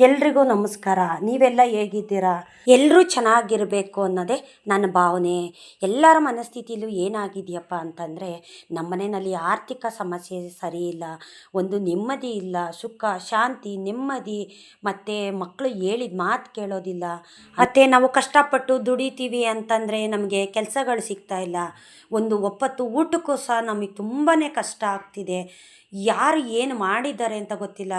ಎಲ್ರಿಗೂ ನಮಸ್ಕಾರ. ನೀವೆಲ್ಲ ಹೇಗಿದ್ದೀರಾ? ಎಲ್ಲರೂ ಚೆನ್ನಾಗಿರಬೇಕು ಅನ್ನೋದೇ ನನ್ನ ಭಾವನೆ. ಎಲ್ಲರ ಮನಸ್ಥಿತಿಲೂ ಏನಾಗಿದೆಯಪ್ಪ ಅಂತಂದರೆ, ನಮ್ಮ ಮನೆಯಲ್ಲಿ ಆರ್ಥಿಕ ಸಮಸ್ಯೆ ಸರಿ ಇಲ್ಲ, ಒಂದು ನೆಮ್ಮದಿ ಇಲ್ಲ, ಸುಖ, ಶಾಂತಿ, ನೆಮ್ಮದಿ, ಮತ್ತು ಮಕ್ಕಳು ಹೇಳಿದ ಮಾತು ಕೇಳೋದಿಲ್ಲ. ಮತ್ತು ನಾವು ಕಷ್ಟಪಟ್ಟು ದುಡಿತೀವಿ ಅಂತಂದರೆ ನಮಗೆ ಕೆಲಸಗಳು ಸಿಗ್ತಾ ಇಲ್ಲ. ಒಂದು ಒಪ್ಪತ್ತು ಊಟಕ್ಕೂ ಸಹ ನಮಗೆ ತುಂಬಾ ಕಷ್ಟ ಆಗ್ತಿದೆ. ಯಾರು ಏನು ಮಾಡಿದ್ದಾರೆ ಅಂತ ಗೊತ್ತಿಲ್ಲ.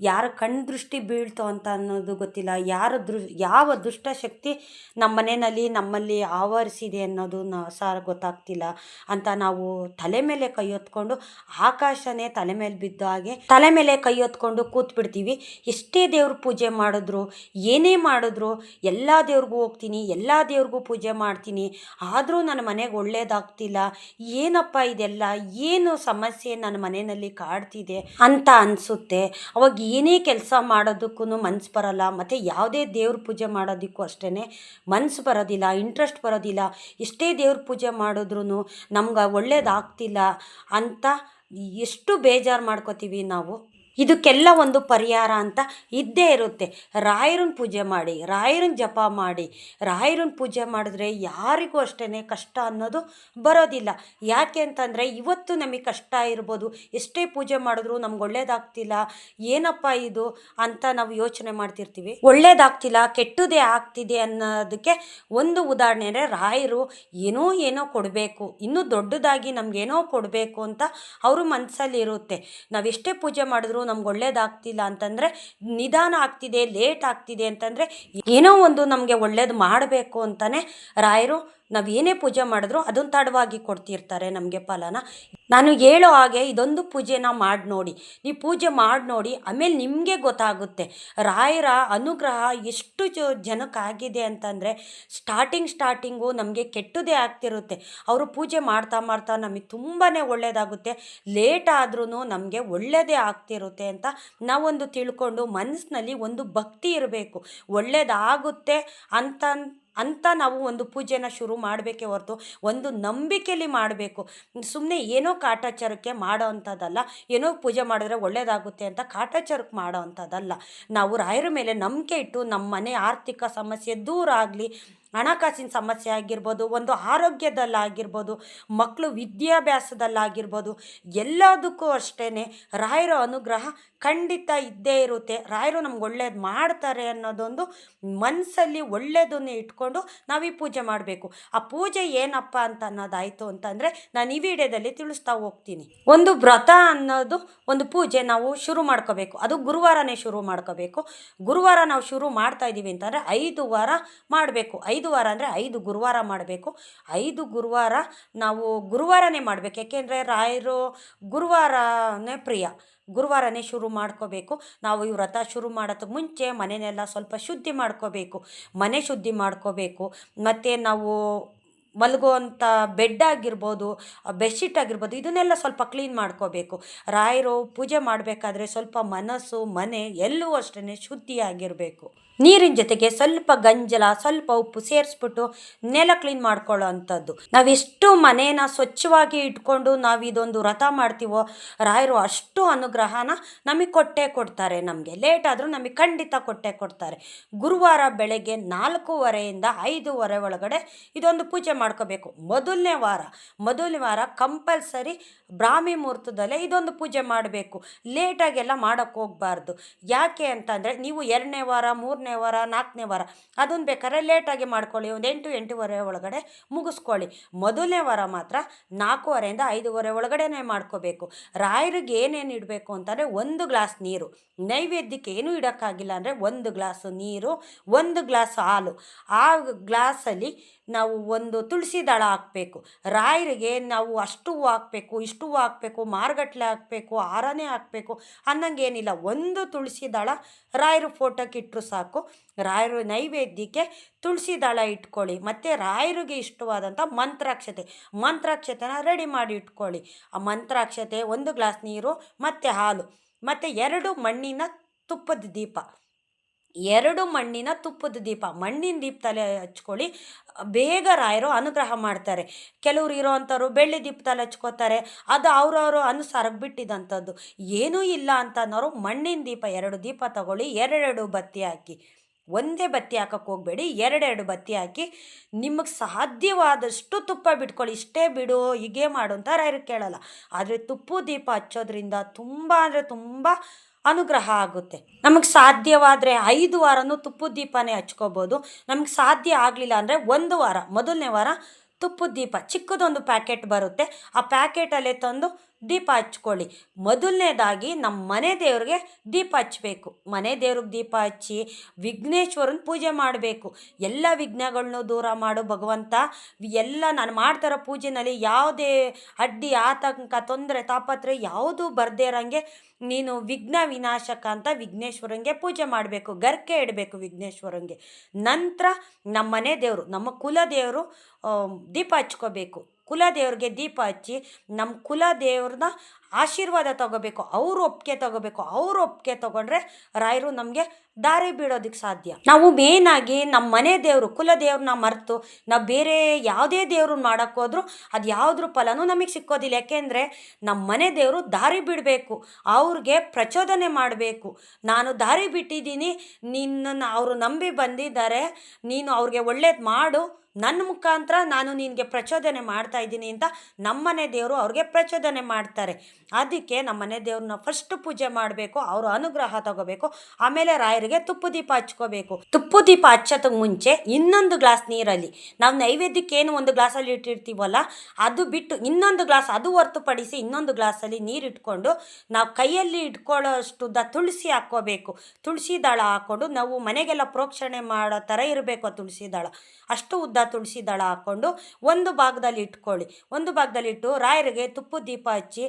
ಯಾರ ಕಣ್ದೃಷ್ಟಿ ಬೀಳ್ತೋ ಅಂತ ಅನ್ನೋದು ಗೊತ್ತಿಲ್ಲ. ಯಾರ ದೃ, ಯಾವ ದುಷ್ಟಶಕ್ತಿ ನಮ್ಮ ಮನೆಯಲ್ಲಿ ನಮ್ಮಲ್ಲಿ ಆವರಿಸಿದೆ ಅನ್ನೋದು ಸಹ ಗೊತ್ತಾಗ್ತಿಲ್ಲ. ಅಂತ ನಾವು ತಲೆ ಮೇಲೆ ಕೈ ಹೊತ್ಕೊಂಡು ಆಕಾಶನೇ ತಲೆ ಮೇಲೆ ಬಿದ್ದ ಹಾಗೆ ತಲೆ ಮೇಲೆ ಕೈ ಹೊತ್ಕೊಂಡು ಕೂತ್ಬಿಡ್ತೀವಿ. ಎಷ್ಟೇ ದೇವ್ರ ಪೂಜೆ ಮಾಡಿದ್ರು, ಏನೇ ಮಾಡಿದ್ರು, ಎಲ್ಲ ದೇವ್ರಿಗೂ ಹೋಗ್ತೀನಿ, ಎಲ್ಲ ದೇವ್ರಿಗೂ ಪೂಜೆ ಮಾಡ್ತೀನಿ, ಆದರೂ ನನ್ನ ಮನೆಗೆ ಒಳ್ಳೇದಾಗ್ತಿಲ್ಲ. ಏನಪ್ಪ ಇದೆಲ್ಲ? ಏನು ಸಮಸ್ಯೆ ನನ್ನ ಮನೆಯಲ್ಲಿ ಕಾಡ್ತಿದೆ ಅಂತ ಅನಿಸುತ್ತೆ. ಅವಾಗ ಏನೇ ಕೆಲಸ ಮಾಡೋದಕ್ಕೂ ಮನ್ಸು ಬರಲ್ಲ. ಮತ್ತು ಯಾವುದೇ ದೇವ್ರ ಪೂಜೆ ಮಾಡೋದಕ್ಕೂ ಅಷ್ಟೇ ಮನ್ಸು ಬರೋದಿಲ್ಲ ಇಂಟ್ರೆಸ್ಟ್ ಬರೋದಿಲ್ಲ. ಎಷ್ಟೇ ದೇವ್ರ ಪೂಜೆ ಮಾಡಿದ್ರೂ ನಮ್ಗೆ ಒಳ್ಳೇದಾಗ್ತಿಲ್ಲ ಅಂತ ಎಷ್ಟು ಬೇಜಾರು ಮಾಡ್ಕೋತೀವಿ ನಾವು. ಇದಕ್ಕೆಲ್ಲ ಒಂದು ಪರಿಹಾರ ಅಂತ ಇದ್ದೇ ಇರುತ್ತೆ. ರಾಯರನ್ನ ಪೂಜೆ ಮಾಡಿ, ರಾಯರನ್ನ ಜಪ ಮಾಡಿ, ರಾಯರನ್ನ ಪೂಜೆ ಮಾಡಿದ್ರೆ ಯಾರಿಗೂ ಅಷ್ಟೇ ಕಷ್ಟ ಅನ್ನೋದು ಬರೋದಿಲ್ಲ. ಯಾಕೆ ಅಂತಂದರೆ ಇವತ್ತು ನಮಗೆ ಕಷ್ಟ ಇರ್ಬೋದು, ಎಷ್ಟೇ ಪೂಜೆ ಮಾಡಿದ್ರು ನಮ್ಗೆ ಒಳ್ಳೇದಾಗ್ತಿಲ್ಲ, ಏನಪ್ಪ ಇದು ಅಂತ ನಾವು ಯೋಚನೆ ಮಾಡ್ತಿರ್ತೀವಿ. ಒಳ್ಳೇದಾಗ್ತಿಲ್ಲ ಕೆಟ್ಟದೇ ಆಗ್ತಿದೆ ಅನ್ನೋದಕ್ಕೆ ಒಂದು ಉದಾಹರಣೆ ಅಂದರೆ ರಾಯರು ಏನೋ ಏನೋ ಕೊಡಬೇಕು, ಇನ್ನೂ ದೊಡ್ಡದಾಗಿ ನಮಗೇನೋ ಕೊಡಬೇಕು ಅಂತ ಅವರು ಮನಸ್ಸಲ್ಲಿ ಇರುತ್ತೆ. ನಾವು ಎಷ್ಟೇ ಪೂಜೆ ಮಾಡಿದ್ರು ನಮ್ಗೆ ಒಳ್ಳೇದಾಗ್ತಿಲ್ಲ ಅಂತಂದರೆ ನಿಧಾನ ಆಗ್ತಿದೆ, ಲೇಟ್ ಆಗ್ತಿದೆ ಅಂತಂದರೆ ಏನೋ ಒಂದು ನಮಗೆ ಒಳ್ಳೇದು ಮಾಡಬೇಕು ಅಂತಲೇ ರಾಯರು ನಾವು ಏನೇ ಪೂಜೆ ಮಾಡಿದ್ರೂ ಅದನ್ನು ತಡವಾಗಿ ಕೊಡ್ತಿರ್ತಾರೆ ನಮಗೆ ಫಲನ. ನಾನು ಹೇಳೋ ಹಾಗೆ ಇದೊಂದು ಪೂಜೆನ ಮಾಡಿ ನೋಡಿ. ನೀವು ಪೂಜೆ ಮಾಡಿ ನೋಡಿ, ಆಮೇಲೆ ನಿಮಗೆ ಗೊತ್ತಾಗುತ್ತೆ. ರಾಯರ ಅನುಗ್ರಹ ಎಷ್ಟು ಜ ಜನಕ್ಕಾಗಿದೆ ಅಂತಂದರೆ ಸ್ಟಾರ್ಟಿಂಗ್ ಸ್ಟಾರ್ಟಿಂಗು ನಮಗೆ ಕೆಟ್ಟದೇ ಆಗ್ತಿರುತ್ತೆ. ಅವರು ಪೂಜೆ ಮಾಡ್ತಾ ಮಾಡ್ತಾ ನಮಗೆ ತುಂಬಾ ಒಳ್ಳೆಯದಾಗುತ್ತೆ ಲೇಟ್ ಆದ್ರೂ ನಮಗೆ ಒಳ್ಳೆಯದೇ ಆಗ್ತಿರುತ್ತೆ ಅಂತ ನಾವೊಂದು ತಿಳ್ಕೊಂಡು ಮನಸ್ಸಿನಲ್ಲಿ ಒಂದು ಭಕ್ತಿ ಇರಬೇಕು. ಒಳ್ಳೆಯದಾಗುತ್ತೆ ಅಂತ ಅಂತ ನಾವು ಒಂದು ಪೂಜೆನ ಶುರು ಮಾಡಬೇಕೇ ಹೊರತು ಒಂದು ನಂಬಿಕೆಯಲ್ಲಿ ಮಾಡಬೇಕು. ಸುಮ್ಮನೆ ಏನೋ ಕಾಟಾಚಾರಕ್ಕೆ ಮಾಡೋ ಅಂಥದ್ದಲ್ಲ, ಏನೋ ಪೂಜೆ ಮಾಡಿದ್ರೆ ಒಳ್ಳೆಯದಾಗುತ್ತೆ ಅಂತ ಕಾಟಾಚಾರಕ್ಕೆ ಮಾಡೋ ಅಂಥದ್ದಲ್ಲ. ನಾವು ರಾಯರ ಮೇಲೆ ನಂಬಿಕೆ ಇಟ್ಟು ನಮ್ಮ ಮನೆ ಆರ್ಥಿಕ ಸಮಸ್ಯೆ ದೂರ ಆಗಲಿ ಹಣಕಾಸಿನ ಸಮಸ್ಯೆ ಆಗಿರ್ಬೋದು, ಒಂದು ಆರೋಗ್ಯದಲ್ಲಾಗಿರ್ಬೋದು, ಮಕ್ಕಳು ವಿದ್ಯಾಭ್ಯಾಸದಲ್ಲಾಗಿರ್ಬೋದು, ಎಲ್ಲದಕ್ಕೂ ಅಷ್ಟೇ ರಾಯರ ಅನುಗ್ರಹ ಖಂಡಿತ ಇದ್ದೇ ಇರುತ್ತೆ. ರಾಯರು ನಮ್ಗೆ ಒಳ್ಳೇದು ಮಾಡ್ತಾರೆ ಅನ್ನೋದೊಂದು ಮನಸ್ಸಲ್ಲಿ ಒಳ್ಳೆಯದನ್ನೇ ಇಟ್ಕೊಂಡು ನಾವು ಈ ಪೂಜೆ ಮಾಡಬೇಕು. ಆ ಪೂಜೆ ಏನಪ್ಪ ಅಂತ ಅನ್ನೋದಾಯಿತು ಅಂತಂದರೆ ನಾನು ಈ ವಿಡಿಯೋದಲ್ಲಿ ತಿಳಿಸ್ತಾ ಹೋಗ್ತೀನಿ. ಒಂದು ವ್ರತ ಅನ್ನೋದು ಒಂದು ಪೂಜೆ ನಾವು ಶುರು ಮಾಡ್ಕೋಬೇಕು. ಅದು ಗುರುವಾರನೇ ಶುರು ಮಾಡ್ಕೋಬೇಕು. ಗುರುವಾರ ನಾವು ಶುರು ಮಾಡ್ತಾ ಇದ್ದೀವಿ ಅಂತಂದರೆ ಐದು ವಾರ ಮಾಡಬೇಕು. ಐದು ವಾರ ಅಂದರೆ ಐದು ಗುರುವಾರ ಮಾಡಬೇಕು. ಐದು ಗುರುವಾರ ನಾವು ಗುರುವಾರನೇ ಮಾಡಬೇಕು. ಯಾಕೆಂದರೆ ರಾಯರು ಗುರುವಾರನೇ ಪ್ರಿಯ. ಗುರುವಾರನೇ ಶುರು ಮಾಡ್ಕೋಬೇಕು. ನಾವು ಈ ವ್ರತ ಶುರು ಮಾಡೋದಕ್ಕೆ ಮುಂಚೆ ಮನೆಯೆಲ್ಲ ಸ್ವಲ್ಪ ಶುದ್ಧಿ ಮಾಡ್ಕೋಬೇಕು. ಮನೆ ಶುದ್ಧಿ ಮಾಡ್ಕೋಬೇಕು. ಮತ್ತು ನಾವು ಮಲಗುವಂಥ ಬೆಡ್ ಆಗಿರ್ಬೋದು ಬೆಡ್ಶೀಟ್ ಆಗಿರ್ಬೋದು, ಇದನ್ನೆಲ್ಲ ಸ್ವಲ್ಪ ಕ್ಲೀನ್ ಮಾಡ್ಕೋಬೇಕು. ರಾಯರು ಪೂಜೆ ಮಾಡಬೇಕಾದ್ರೆ ಸ್ವಲ್ಪ ಮನಸ್ಸು, ಮನೆ ಎಲ್ಲವೂ ಅಷ್ಟೇ ಶುದ್ಧಿಯಾಗಿರಬೇಕು. ನೀರಿನ ಜೊತೆಗೆ ಸ್ವಲ್ಪ ಗಂಜಲ, ಸ್ವಲ್ಪ ಉಪ್ಪು ಸೇರಿಸ್ಬಿಟ್ಟು ನೆಲ ಕ್ಲೀನ್ ಮಾಡ್ಕೊಳ್ಳೋ ಅಂಥದ್ದು. ನಾವೆಷ್ಟು ಮನೇನ ಸ್ವಚ್ಛವಾಗಿ ಇಟ್ಕೊಂಡು ನಾವು ಇದೊಂದು ವ್ರತ ಮಾಡ್ತೀವೋ, ರಾಯರು ಅಷ್ಟು ಅನುಗ್ರಹನ ನಮಗೆ ಕೊಟ್ಟೇ ಕೊಡ್ತಾರೆ. ನಮಗೆ ಲೇಟ್ ಆದರೂ ನಮಗೆ ಖಂಡಿತ ಕೊಟ್ಟೇ ಕೊಡ್ತಾರೆ. ಗುರುವಾರ ಬೆಳಗ್ಗೆ ನಾಲ್ಕೂವರೆಯಿಂದ ಐದೂವರೆ ಒಳಗಡೆ ಇದೊಂದು ಪೂಜೆ ಮಾಡ್ಕೋಬೇಕು. ಮೊದಲನೇ ವಾರ ಮೊದಲನೇ ವಾರ ಕಂಪಲ್ಸರಿ ಬ್ರಾಹ್ಮಿ ಮುಹೂರ್ತದಲ್ಲೇ ಇದೊಂದು ಪೂಜೆ ಮಾಡಬೇಕು. ಲೇಟಾಗೆಲ್ಲ ಮಾಡೋಕ್ಕೆ ಹೋಗಬಾರ್ದು. ಯಾಕೆ ಅಂತಂದರೆ ನೀವು ಎರಡನೇ ವಾರ, ಮೂರನೇ ವಾರ, ನಾಲ್ಕನೇ ವಾರ ಅದನ್ನು ಬೇಕಾದ್ರೆ ಲೇಟಾಗಿ ಮಾಡ್ಕೊಳ್ಳಿ, ಒಂದು ಎಂಟು, ಎಂಟೂವರೆ ಒಳಗಡೆ ಮುಗಿಸ್ಕೊಳ್ಳಿ. ಮೊದಲನೇ ವಾರ ಮಾತ್ರ ನಾಲ್ಕೂವರೆಯಿಂದ ಐದೂವರೆ ಒಳಗಡೆನೇ ಮಾಡ್ಕೋಬೇಕು. ರಾಯರಿಗೆ ಏನೇನು ಇಡಬೇಕು ಅಂತಂದರೆ ಒಂದು ಗ್ಲಾಸ್ ನೀರು. ನೈವೇದ್ಯಕ್ಕೆ ಏನೂ ಇಡೋಕ್ಕಾಗಿಲ್ಲ ಅಂದರೆ ಒಂದು ಗ್ಲಾಸು ನೀರು, ಒಂದು ಗ್ಲಾಸ್ ಹಾಲು. ಆ ಗ್ಲಾಸಲ್ಲಿ ನಾವು ಒಂದು ತುಳಸಿ ದಳ ಹಾಕಬೇಕು. ರಾಯರಿಗೆ ನಾವು ಅಷ್ಟು ಹೂವು ಹಾಕಬೇಕು, ಇಷ್ಟು ಹೂವು ಹಾಕಬೇಕು ಮಾರುಗಟ್ಲೆ ಹಾಕಬೇಕು, ಆರನೇ ಹಾಕಬೇಕು ಅನ್ನಂಗೇನಿಲ್ಲ. ಒಂದು ತುಳಸಿ ದಳ ರಾಯರ ಫೋಟೋಕ್ಕೆ ಇಟ್ಟರು ಸಾಕು. ರಾಯರ ನೈವೇದ್ಯಕ್ಕೆ ತುಳಸಿ ದಳ ಇಟ್ಕೊಳ್ಳಿ. ಮತ್ತು ರಾಯರಿಗೆ ಇಷ್ಟವಾದಂಥ ಮಂತ್ರಾಕ್ಷತೆ. ಮಂತ್ರಾಕ್ಷತೆನ ರೆಡಿ ಮಾಡಿ ಇಟ್ಕೊಳ್ಳಿ. ಆ ಮಂತ್ರಾಕ್ಷತೆ ಒಂದು ಗ್ಲಾಸ್ ನೀರು, ಮತ್ತು ಹಾಲು, ಮತ್ತು ಎರಡು ಮಣ್ಣಿನ ತುಪ್ಪದ ದೀಪ. ಎರಡು ಮಣ್ಣಿನ ತುಪ್ಪದ ದೀಪ. ಮಣ್ಣಿನ ದೀಪದಲ್ಲಿ ಹಚ್ಕೊಳ್ಳಿ. ಬೇಗ ರಾಯರು ಅನುಗ್ರಹ ಮಾಡ್ತಾರೆ. ಕೆಲವ್ರು ಇರೋವಂಥವ್ರು ಬೆಳ್ಳಿ ದೀಪದಲ್ಲಿ ಹಚ್ಕೋತಾರೆ. ಅದು ಅವ್ರವರು ಅನುಸಾರಕ್ಕೆ ಬಿಟ್ಟಿದ್ದಂಥದ್ದು ಏನೂ ಇಲ್ಲ ಅಂತ ಮಣ್ಣಿನ ದೀಪ, ಎರಡು ದೀಪ ತಗೊಳ್ಳಿ, ಎರಡೆರಡು ಬತ್ತಿ ಹಾಕಿ. ಒಂದೇ ಬತ್ತಿ ಹಾಕಕ್ಕೆ ಹೋಗಬೇಡಿ, ಎರಡೆರಡು ಬತ್ತಿ ಹಾಕಿ. ನಿಮಗೆ ಸಾಧ್ಯವಾದಷ್ಟು ತುಪ್ಪ ಬಿಟ್ಕೊಳ್ಳಿ. ಇಷ್ಟೇ ಬಿಡು, ಹೀಗೆ ಮಾಡು ಅಂತ ರಾಯರು ಕೇಳಲ್ಲ. ಆದರೆ ತುಪ್ಪು ದೀಪ ಹಚ್ಚೋದ್ರಿಂದ ತುಂಬ ಅಂದರೆ ತುಂಬ ಅನುಗ್ರಹ ಆಗುತ್ತೆ. ನಮಗೆ ಸಾಧ್ಯವಾದರೆ ಐದು ವಾರನೂ ತುಪ್ಪದ ದೀಪನೇ ಹಚ್ಕೋಬೋದು. ನಮಗೆ ಸಾಧ್ಯ ಆಗಲಿಲ್ಲ ಅಂದರೆ ಒಂದು ವಾರ, ಮೊದಲನೇ ವಾರ ತುಪ್ಪದ ದೀಪ, ಚಿಕ್ಕದೊಂದು ಪ್ಯಾಕೆಟ್ ಬರುತ್ತೆ. ಆ ಪ್ಯಾಕೆಟಲ್ಲೇ ತಂದು ದೀಪ ಹಚ್ಕೊಳ್ಳಿ. ಮೊದಲನೇದಾಗಿ ನಮ್ಮ ಮನೆ ದೇವ್ರಿಗೆ ದೀಪ ಹಚ್ಚಬೇಕು. ಮನೆ ದೇವ್ರಿಗೆ ದೀಪ ಹಚ್ಚಿ ವಿಘ್ನೇಶ್ವರನ ಪೂಜೆ ಮಾಡಬೇಕು. ಎಲ್ಲ ವಿಘ್ನಗಳನ್ನು ದೂರ ಮಾಡು ಭಗವಂತ. ಎಲ್ಲ ನಾನು ಮಾಡ್ತಾರೋ ಪೂಜೆನಲ್ಲಿ ಯಾವುದೇ ಅಡ್ಡಿ, ಆತಂಕ, ತೊಂದರೆ ತಾಪತ್ರೆ ಯಾವುದೂ ಬರದೇ ಇರೋಂಗೆ ನೀನು ವಿಘ್ನ ವಿನಾಶಕ ಅಂತ ವಿಘ್ನೇಶ್ವರಂಗೆ ಪೂಜೆ ಮಾಡಬೇಕು. ಗರ್ಕೆ ಇಡಬೇಕು ವಿಘ್ನೇಶ್ವರಂಗೆ. ನಂತರ ನಮ್ಮ ಮನೆ ದೇವರು, ನಮ್ಮ ಕುಲ ದೇವರು ದೀಪ ಹಚ್ಕೋಬೇಕು. ಕುಲ ದೇವ್ರಿಗೆ ದೀಪ ಹಚ್ಚಿ ನಮ್ಮ ಕುಲ ದೇವ್ರನ್ನ ಆಶೀರ್ವಾದ ತಗೋಬೇಕು, ಅವ್ರ ಒಪ್ಪಿಗೆ ತಗೋಬೇಕು, ಅವ್ರ ಒಪ್ಪಿಗೆ ತಗೊಂಡ್ರೆ ರಾಯರು ನಮಗೆ ದಾರಿ ಬೀಳೋದಕ್ಕೆ ಸಾಧ್ಯ. ನಾವು ಮೇನಾಗಿ ನಮ್ಮ ಮನೆ ದೇವರು, ಕುಲ ದೇವ್ರನ್ನ ಮರೆತು ನಾವು ಬೇರೆ ಯಾವುದೇ ದೇವ್ರನ್ನ ಮಾಡೋಕ್ಕೆ ಹೋದ್ರೂ ಅದು ಯಾವುದ್ರ ಫಲನೂ ನಮಗೆ ಸಿಕ್ಕೋದಿಲ್ಲ. ಯಾಕೆಂದರೆ ನಮ್ಮ ಮನೆ ದೇವರು ದಾರಿ ಬಿಡಬೇಕು, ಅವ್ರಿಗೆ ಪ್ರಚೋದನೆ ಮಾಡಬೇಕು. ನಾನು ದಾರಿ ಬಿಟ್ಟಿದ್ದೀನಿ, ನಿನ್ನನ್ನು ಅವರು ನಂಬಿ ಬಂದಿದ್ದಾರೆ, ನೀನು ಅವ್ರಿಗೆ ಒಳ್ಳೇದು ಮಾಡು ನನ್ನ ಮುಖಾಂತರ ನಾನು ನಿನಗೆ ಪ್ರಚೋದನೆ ಮಾಡ್ತಾ ಇದ್ದೀನಿ ಅಂತ ನಮ್ಮನೆ ದೇವರು ಅವ್ರಿಗೆ ಪ್ರಚೋದನೆ ಮಾಡ್ತಾರೆ. ಅದಕ್ಕೆ ನಮ್ಮ ಮನೆ ದೇವ್ರನ್ನ ಫಸ್ಟ್ ಪೂಜೆ ಮಾಡಬೇಕು, ಅವರು ಅನುಗ್ರಹ ತಗೋಬೇಕು, ಆಮೇಲೆ ರಾಯರಿಗೆ ತುಪ್ಪ ದೀಪ ಹಚ್ಕೋಬೇಕು. ತುಪ್ಪ ದೀಪ ಹಚ್ಚೋದಕ್ಕೆ ಮುಂಚೆ ಇನ್ನೊಂದು ಗ್ಲಾಸ್ ನೀರಲ್ಲಿ, ನಾವು ನೈವೇದ್ಯಕ್ಕೆ ಏನು ಒಂದು ಗ್ಲಾಸಲ್ಲಿ ಇಟ್ಟಿರ್ತೀವಲ್ಲ, ಅದು ಬಿಟ್ಟು ಇನ್ನೊಂದು ಗ್ಲಾಸ್ ಅದು ಹೊರತುಪಡಿಸಿ ಇನ್ನೊಂದು ಗ್ಲಾಸಲ್ಲಿ ನೀರು ಇಟ್ಕೊಂಡು ನಾವು ಕೈಯಲ್ಲಿ ಇಟ್ಕೊಳ್ಳೋ ಅಷ್ಟುದ್ದ ತುಳಸಿ ಹಾಕ್ಕೋಬೇಕು. ತುಳಸಿ ದಳ ಹಾಕ್ಕೊಂಡು ನಾವು ಮನೆಗೆಲ್ಲ ಪ್ರೋಕ್ಷಣೆ ಮಾಡೋ ಥರ ಇರಬೇಕು ತುಳಸಿ ದಳ. ಅಷ್ಟು ಉದ್ದ ತುಳಸಿ ದಳ ಹಾಕ್ಕೊಂಡು ಒಂದು ಭಾಗದಲ್ಲಿ ಇಟ್ಕೊಳ್ಳಿ. ಒಂದು ಭಾಗದಲ್ಲಿ ಇಟ್ಟು ರಾಯರಿಗೆ ತುಪ್ಪ ದೀಪ ಹಚ್ಚಿ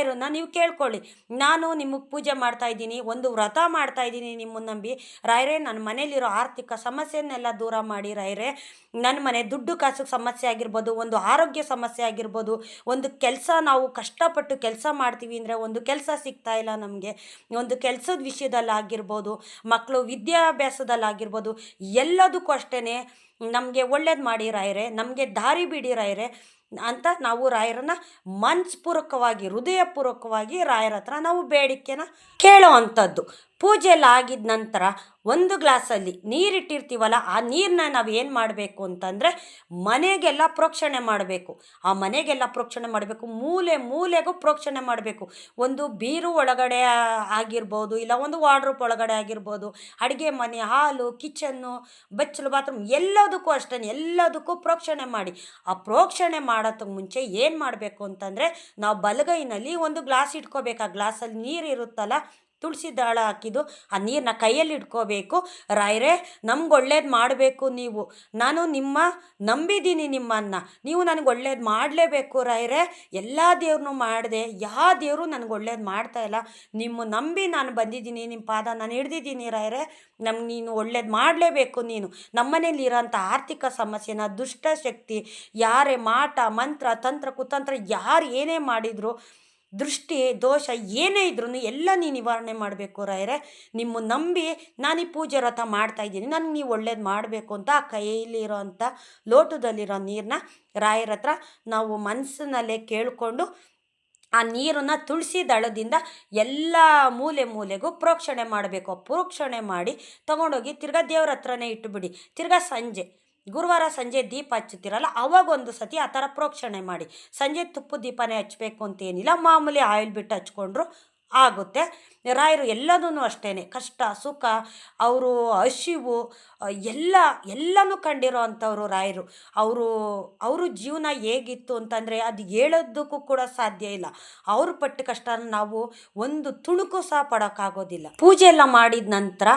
ರಾಯರನ್ನ ನೀವು ಕೇಳ್ಕೊಳ್ಳಿ. ನಾನು ನಿಮಗೆ ಪೂಜೆ ಮಾಡ್ತಾ ಇದ್ದೀನಿ, ಒಂದು ವ್ರತ ಮಾಡ್ತಾ ಇದ್ದೀನಿ ನಿಮ್ಮನ್ನು ನಂಬಿ. ರಾಯರೇ ನನ್ನ ಮನೇಲಿರೋ ಆರ್ಥಿಕ ಸಮಸ್ಯೆನೆಲ್ಲ ದೂರ ಮಾಡಿ ರಾಯರೇ. ನನ್ನ ಮನೆ ದುಡ್ಡು ಕಾಸು ಸಮಸ್ಯೆ ಆಗಿರ್ಬೋದು, ಒಂದು ಆರೋಗ್ಯ ಸಮಸ್ಯೆ ಆಗಿರ್ಬೋದು, ಒಂದು ಕೆಲಸ ನಾವು ಕಷ್ಟಪಟ್ಟು ಕೆಲಸ ಮಾಡ್ತೀವಿ ಅಂದರೆ ಒಂದು ಕೆಲಸ ಸಿಗ್ತಾ ಇಲ್ಲ ನಮಗೆ. ಒಂದು ಕೆಲಸದ ವಿಷಯದಲ್ಲಿ ಆಗಿರ್ಬೋದು ಮಕ್ಕಳು ವಿದ್ಯಾಭ್ಯಾಸದಲ್ಲಾಗಿರ್ಬೋದು ಎಲ್ಲದಕ್ಕೂ ಅಷ್ಟೇ ನಮಗೆ ಒಳ್ಳೇದು ಮಾಡಿ ರಾಯರೇ. ನಮಗೆ ದಾರಿ ಬಿಡಿ ರಾಯರೇ. ಅಂತ ನಾವು ರಾಯರನ್ನ ಮನಸ್ಪೂರ್ವಕವಾಗಿ ಹೃದಯಪೂರ್ವಕವಾಗಿ ರಾಯರ ಹತ್ರ ನಾವು ಬೇಡಿಕೆನ ಕೇಳೋ ಅಂಥದ್ದು ಪೂಜೆ ಎಲ್ಲ ಆಗಿದ ನಂತರ ಒಂದು ಗ್ಲಾಸಲ್ಲಿ ನೀರಿಟ್ಟಿರ್ತೀವಲ್ಲ, ಆ ನೀರನ್ನ ನಾವು ಏನು ಮಾಡಬೇಕು ಅಂತಂದರೆ ಮನೆಗೆಲ್ಲ ಪ್ರೋಕ್ಷಣೆ ಮಾಡಬೇಕು. ಆ ಮನೆಗೆಲ್ಲ ಪ್ರೋಕ್ಷಣೆ ಮಾಡಬೇಕು, ಮೂಲೆ ಮೂಲೆಗೂ ಪ್ರೋಕ್ಷಣೆ ಮಾಡಬೇಕು. ಒಂದು ಬೀರು ಒಳಗಡೆ ಆಗಿರ್ಬೋದು, ಇಲ್ಲ ಒಂದು ವಾರ್ಡ್ರೂಪ್ ಒಳಗಡೆ ಆಗಿರ್ಬೋದು, ಅಡುಗೆ ಮನೆ, ಹಾಲು, ಕಿಚನ್ನು, ಬಚ್ಚಲು, ಬಾತ್ರೂಮ್ ಎಲ್ಲದಕ್ಕೂ ಅಷ್ಟೇ ಎಲ್ಲದಕ್ಕೂ ಪ್ರೋಕ್ಷಣೆ ಮಾಡಿ. ಆ ಪ್ರೋಕ್ಷಣೆ ಮಾಡೋದಕ್ಕೆ ಮುಂಚೆ ಏನು ಮಾಡಬೇಕು ಅಂತಂದರೆ ನಾವು ಬಲಗೈನಲ್ಲಿ ಒಂದು ಗ್ಲಾಸ್ ಇಟ್ಕೋಬೇಕು. ಆ ಗ್ಲಾಸಲ್ಲಿ ನೀರು ಇರುತ್ತಲ್ಲ ತುಳಸಿ ದಾಳ ಹಾಕಿದ್ದು, ಆ ನೀರನ್ನ ಕೈಯಲ್ಲಿ ಇಟ್ಕೋಬೇಕು. ರಾಯರೇ, ನಮ್ಗೆ ಒಳ್ಳೇದು ಮಾಡಬೇಕು ನೀವು. ನಾನು ನಿಮ್ಮ ನಂಬಿದ್ದೀನಿ ನಿಮ್ಮನ್ನು. ನೀವು ನನಗೆ ಒಳ್ಳೇದು ಮಾಡಲೇಬೇಕು ರಾಯರೇ. ಎಲ್ಲ ದೇವ್ರನ್ನೂ ಮಾಡಿದೆ. ಯಾವ ದೇವರು ನನಗೆ ಒಳ್ಳೇದು ಮಾಡ್ತಾ ಇಲ್ಲ. ನಿಮ್ಮ ನಂಬಿ ನಾನು ಬಂದಿದ್ದೀನಿ ನಿಮ್ಮ ಪಾದ ನಾನು ಹಿಡ್ದಿದ್ದೀನಿ ರಾಯರೇ. ನಮ್ಗೆ ನೀನು ಒಳ್ಳೇದು ಮಾಡಲೇಬೇಕು ನೀನು. ನಮ್ಮನೇಲಿ ಇರೋಂಥ ಆರ್ಥಿಕ ಸಮಸ್ಯೆನ ದುಷ್ಟಶಕ್ತಿ ಯಾರೇ ಮಾಟ, ಮಂತ್ರ, ತಂತ್ರ, ಕುತಂತ್ರ ಯಾರು ಏನೇ ಮಾಡಿದ್ರು ದೃಷ್ಟಿ, ದೋಷ ಏನೇ ಇದ್ರೂ ಎಲ್ಲ ನೀ ನಿವಾರಣೆ ಮಾಡಬೇಕು ರಾಯರೇ. ನಿಮ್ಮ ನಂಬಿ ನಾನು ಈ ಪೂಜೆ ರಥ ಮಾಡ್ತಾ ಇದ್ದೀನಿ. ನನಗೆ ನೀವು ಒಳ್ಳೇದು ಮಾಡಬೇಕು ಅಂತ ಆ ಕೈಯಲ್ಲಿರೋ ಅಂಥ ಲೋಟದಲ್ಲಿರೋ ನೀರನ್ನ ರಾಯರ ಹತ್ರ ನಾವು ಮನಸ್ಸಿನಲ್ಲೇ ಕೇಳಿಕೊಂಡು ಆ ನೀರನ್ನು ತುಳಸಿ ದಳದಿಂದ ಎಲ್ಲ ಮೂಲೆ ಮೂಲೆಗೂ ಪ್ರೋಕ್ಷಣೆ ಮಾಡಬೇಕು. ಪ್ರೋಕ್ಷಣೆ ಮಾಡಿ ತೊಗೊಂಡೋಗಿ ತಿರ್ಗಾ ದೇವ್ರ ಹತ್ರನೇ ಇಟ್ಟುಬಿಡಿ ತಿರ್ಗಾ ಸಂಜೆ ಗುರುವಾರ ಸಂಜೆ ದೀಪ ಹಚ್ಚುತ್ತೀರಲ್ಲ ಅವಾಗ ಒಂದು ಸತಿ ಆ ಥರ ಪ್ರೋಕ್ಷಣೆ ಮಾಡಿ. ಸಂಜೆ ತುಪ್ಪ ದೀಪನೇ ಹಚ್ಚಬೇಕು ಅಂತೇನಿಲ್ಲ, ಮಾಮೂಲಿ ಆಯಿಲ್ ಬಿಟ್ಟು ಹಚ್ಕೊಂಡ್ರು ಆಗುತ್ತೆ. ರಾಯರು ಎಲ್ಲದೂ ಅಷ್ಟೇ ಕಷ್ಟ, ಸುಖ, ಅವರು ಹಸಿವು ಎಲ್ಲ, ಎಲ್ಲನೂ ಕಂಡಿರೋ ಅಂಥವ್ರು ರಾಯರು. ಅವರು ಅವರು ಜೀವನ ಹೇಗಿತ್ತು ಅಂತಂದರೆ ಅದು ಹೇಳೋದಕ್ಕೂ ಕೂಡ ಸಾಧ್ಯ ಇಲ್ಲ. ಅವ್ರ ಪಟ್ಟ ಕಷ್ಟನ ನಾವು ಒಂದು ತುಣುಕು ಸಹ ಪಡೋಕ್ಕಾಗೋದಿಲ್ಲ. ಪೂಜೆ ಎಲ್ಲ ಮಾಡಿದ ನಂತರ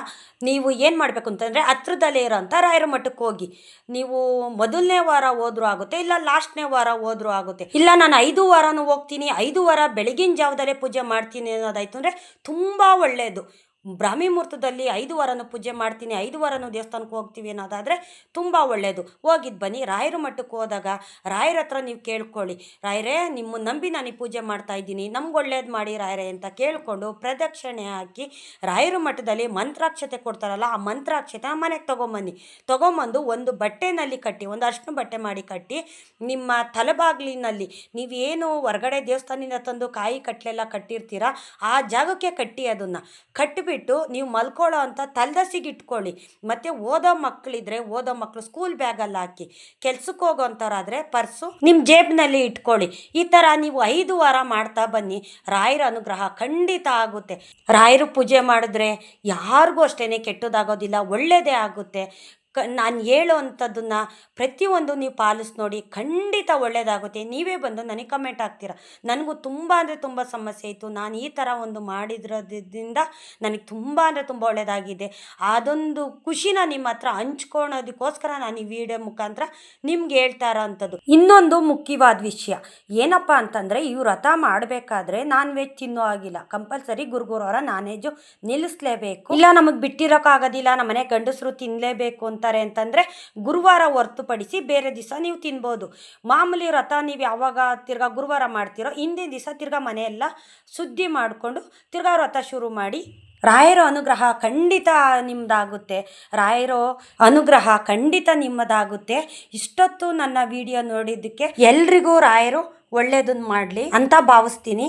ನೀವು ಏನು ಮಾಡಬೇಕು ಅಂತಂದರೆ ಹತ್ರದಲ್ಲೇ ಇರೋಂಥ ರಾಯರ ಮಠಕ್ಕೆ ಹೋಗಿ. ನೀವು ಮೊದಲನೇ ವಾರ ಹೋದರೂ ಆಗುತ್ತೆ, ಇಲ್ಲ ಲಾಸ್ಟ್ನೇ ವಾರ ಹೋದರೂ ಆಗುತ್ತೆ. ಇಲ್ಲ ನಾನು ಐದು ವಾರನೂ ಹೋಗ್ತೀನಿ, ಐದು ವಾರ ಬೆಳಗಿನ ಜಾವದಲ್ಲೇ ಪೂಜೆ ಮಾಡ್ತೀನಿ ಅನ್ನೋದಾಯ್ತು ಅಂದರೆ ತುಂಬ ಒಳ್ಳೆಯದು ಬ್ರಾಹ್ಮಿ ಮುಹೂರ್ತದಲ್ಲಿ ಐದು ವಾರನೂ ಪೂಜೆ ಮಾಡ್ತೀನಿ, ಐದು ವಾರನೂ ದೇವಸ್ಥಾನಕ್ಕೆ ಹೋಗ್ತೀವಿ ಅನ್ನೋದಾದರೆ ತುಂಬ ಒಳ್ಳೆಯದು ಹೋಗಿದ್ದು ಬನ್ನಿ, ರಾಯರ ಮಠಕ್ಕೆ ಹೋದಾಗ ರಾಯರ ಹತ್ರ ನೀವು ಕೇಳ್ಕೊಳ್ಳಿ. ರಾಯರೇ, ನಿಮ್ಮ ನಂಬಿ ನಾನು ಈ ಪೂಜೆ ಮಾಡ್ತಾ ಇದ್ದೀನಿ, ನಮ್ಗೆ ಒಳ್ಳೇದು ಮಾಡಿ ರಾಯರೇ ಅಂತ ಕೇಳಿಕೊಂಡು ಪ್ರದಕ್ಷಿಣೆ ಹಾಕಿ ರಾಯರ ಮಠದಲ್ಲಿ ಮಂತ್ರಾಕ್ಷತೆ ಕೊಡ್ತಾರಲ್ಲ, ಆ ಮಂತ್ರಾಕ್ಷತೆ ಮನೆಗೆ ತೊಗೊಂಬನ್ನಿ. ತೊಗೊಂಬಂದು ಒಂದು ಬಟ್ಟೆನಲ್ಲಿ ಕಟ್ಟಿ, ಒಂದು ಅರ್ಶಿನ ಬಟ್ಟೆ ಮಾಡಿ ಕಟ್ಟಿ, ನಿಮ್ಮ ತಲೆಬಾಗಿಲಿನಲ್ಲಿ ನೀವೇನು ಹೊರಗಡೆ ದೇವಸ್ಥಾನದಿಂದ ತಂದು ಕಾಯಿ ಕಟ್ಲೆಲ್ಲ ಕಟ್ಟಿರ್ತೀರ, ಆ ಜಾಗಕ್ಕೆ ಕಟ್ಟಿ ಅದನ್ನು. ಕಟ್ಟಿಬಿಟ್ಟು ನೀವು ಮಲ್ಕೊಳ್ಳೋ ಅಂತ ತಲೆದಸಿಗೆ ಇಟ್ಕೊಳ್ಳಿ ಮತ್ತು ಓದೋ ಮಕ್ಕಳಿದ್ರೆ, ಓದೋ ಮಕ್ಕಳು ಸ್ಕೂಲ್ ಬ್ಯಾಗಲ್ಲಿ ಹಾಕಿ ಕೆಲ್ಸಕ್ಕೆ ಹೋಗೋಂಥವ್ರಾದರೆ ಪರ್ಸು ನಿಮ್ಮ ಜೇಬ್ನಲ್ಲಿ ಇಟ್ಕೊಳ್ಳಿ. ಈ ಥರ ನೀವು ಐದು ವಾರ ಮಾಡ್ತಾ ಬನ್ನಿ. ರಾಯರ ಅನುಗ್ರಹ ಖಂಡಿತ ಆಗುತ್ತೆ. ರಾಯರು ಪೂಜೆ ಮಾಡಿದ್ರೆ ಯಾರಿಗೂ ಅಷ್ಟೇ ಕೆಟ್ಟದಾಗೋದಿಲ್ಲ ಒಳ್ಳೆಯದೇ ಆಗುತ್ತೆ. ಕ, ನಾನು ಹೇಳೋ ಅಂಥದ್ದನ್ನು ಪ್ರತಿಯೊಂದು ನೀವು ಪಾಲಿಸಿ ನೋಡಿ, ಖಂಡಿತ ಒಳ್ಳೆಯದಾಗುತ್ತೆ ನೀವೇ ಬಂದು ನನಗೆ ಕಮೆಂಟ್ ಹಾಕ್ತೀರ? ನನಗೂ ತುಂಬ ಅಂದರೆ ತುಂಬ ಸಮಸ್ಯೆ ಇತ್ತು. ನಾನು ಈ ಥರ ಒಂದು ಮಾಡಿದ್ರದಿಂದ ನನಗೆ ತುಂಬ ಅಂದರೆ ತುಂಬ ಒಳ್ಳೆಯದಾಗಿದೆ ಅದೊಂದು ಖುಷಿನ ನಿಮ್ಮ ಹತ್ರ ಹಂಚ್ಕೊಳೋದಕ್ಕೋಸ್ಕರ ನಾನು ಈ ವಿಡಿಯೋ ಮುಖಾಂತರ ನಿಮ್ಗೆ ಹೇಳ್ತಾ ಇರೋ ಅಂಥದ್ದು. ಇನ್ನೊಂದು ಮುಖ್ಯವಾದ ವಿಷಯ. ಏನಪ್ಪ ಅಂತಂದರೆ ಈ ವ್ರತ ಮಾಡಬೇಕಾದ್ರೆ ನಾನ್ ವೆಜ್ ತಿನ್ನೋ ಆಗಿಲ್ಲ ಕಂಪಲ್ಸರಿ ಗುರುಗುರವರ ನಾನ್ ವೆಜ್ ನಿಲ್ಲಿಸ್ಲೇಬೇಕು ಇಲ್ಲ, ನಮಗೆ ಬಿಟ್ಟಿರೋಕ್ಕಾಗೋದಿಲ್ಲ ನಮ್ಮ ಮನೆ ಗಂಡಸರು ತಿನ್ನಲೇಬೇಕು ಅಂತಾರೆ ಅಂತಂದರೆ ಗುರುವಾರ ಹೊರ್ತುಪಡಿಸಿ ಬೇರೆ ದಿವಸ ನೀವು ತಿನ್ಬೋದು. ಮಾಮೂಲಿ ವ್ರತ ನೀವು ಯಾವಾಗ ತಿರ್ಗಾ ಗುರುವಾರ ಮಾಡ್ತೀರೋ ಹಿಂದಿನ ದಿವಸ ತಿರ್ಗಾ ಮನೆಯೆಲ್ಲ ಸುದ್ದಿ ಮಾಡಿಕೊಂಡು ತಿರ್ಗಾ ವ್ರತ ಶುರು ಮಾಡಿ, ರಾಯರ ಅನುಗ್ರಹ ಖಂಡಿತ ನಿಮ್ಮದಾಗುತ್ತೆ ರಾಯರ ಅನುಗ್ರಹ ಖಂಡಿತ ನಿಮ್ಮದಾಗುತ್ತೆ. ಇಷ್ಟೊತ್ತು ನನ್ನ ವಿಡಿಯೋ ನೋಡಿದ್ದಕ್ಕೆ ಎಲ್ರಿಗೂ ರಾಯರು ಒಳ್ಳೆಯದನ್ನು ಮಾಡಲಿ ಅಂತ ಭಾವಿಸ್ತೀನಿ.